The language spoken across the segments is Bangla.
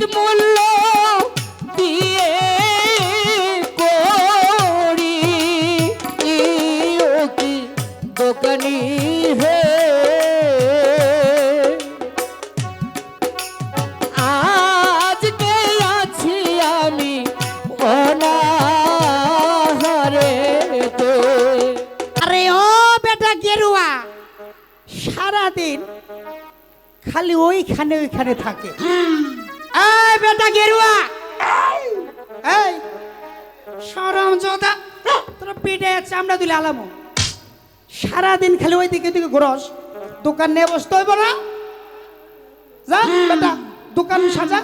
উচিত মূল্য দিয়ে করি। কি দোকানি হে? আছি আমি অনাহারে তো। আরে ও বেটা গেরুয়া সারাদিন খালি ওইখানে ওইখানে থাকে। হ্যাঁ। এই বেটা গেরুয়া। এই, সরম জোদা তোর পেটে চামড়া দিলে আলামো। সারাদিন খালি ওই দিকে দিকে ঘুরস। দোকান নিয়ে বসতে হইব না। যা, বেটা, দোকান সাজা।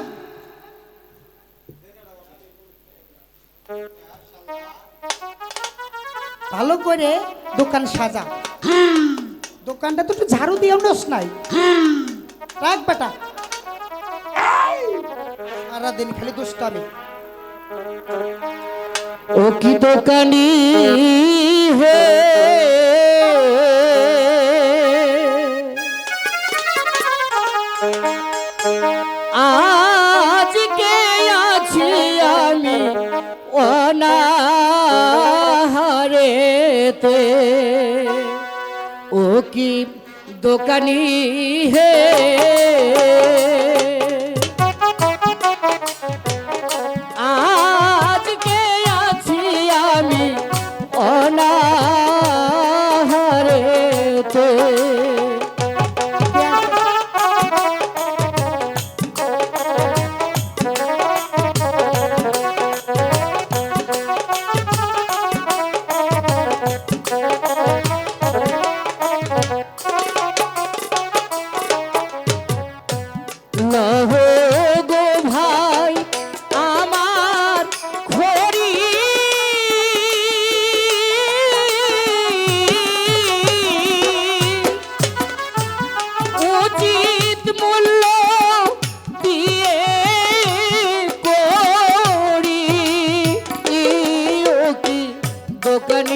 ভালো করে দোকান সাজা। দোকানটা তো একটু ঝাড়ু দিয়ে নস নাই। রাখ, বেটা। সারাদিন খালি দুষ্টামি। ও কি দোকানি হে? আজকে আছি আমি ও কি দোকানি হে?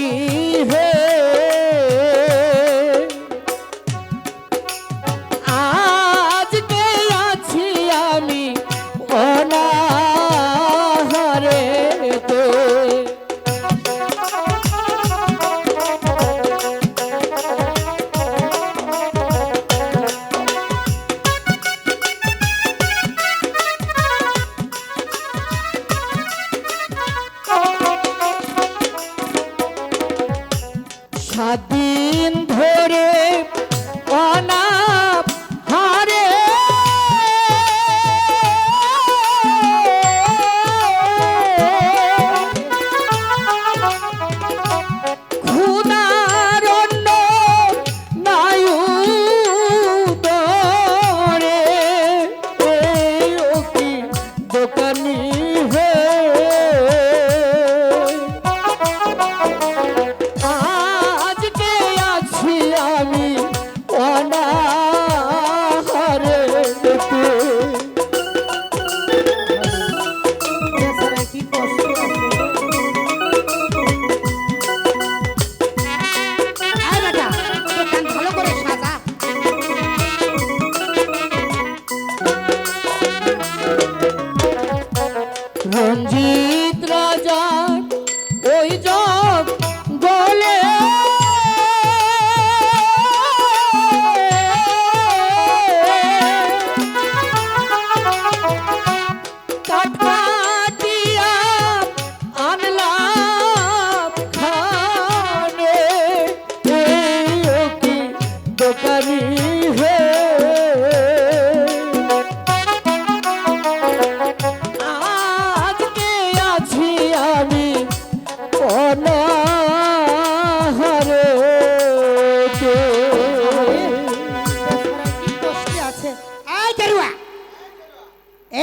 দোকানি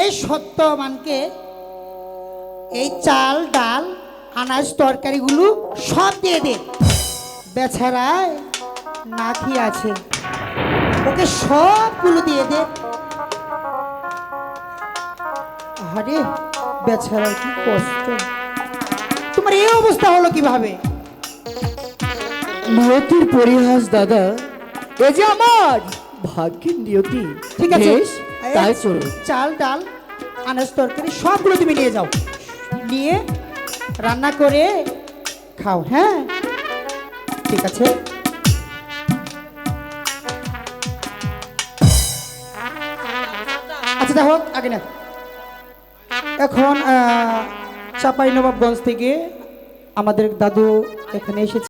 এই সত্যবানকে এই চাল ডাল আনাজ তরকারিগুলো সব দিয়ে দে। বেচারায় না খেয়ে আছে। ওকে সবগুলো দিয়ে দে। আরে বেচারার কি কষ্ট। তোমার এই অবস্থা হলো কীভাবে? নিয়তির পরিহাস দাদা এ যে আমার! ভাগ্যের নিয়তি। ঠিক আছে। তাই চলুন চাল ডাল আনাজ তরকারি সবগুলো তুমি নিয়ে যাও। নিয়ে রান্না করে খাও হ্যাঁ? ঠিক আছে? আচ্ছা দেখো আগে না এখন চাপাই নবাবগঞ্জ থেকে আমাদের দাদু এখানে এসেছে।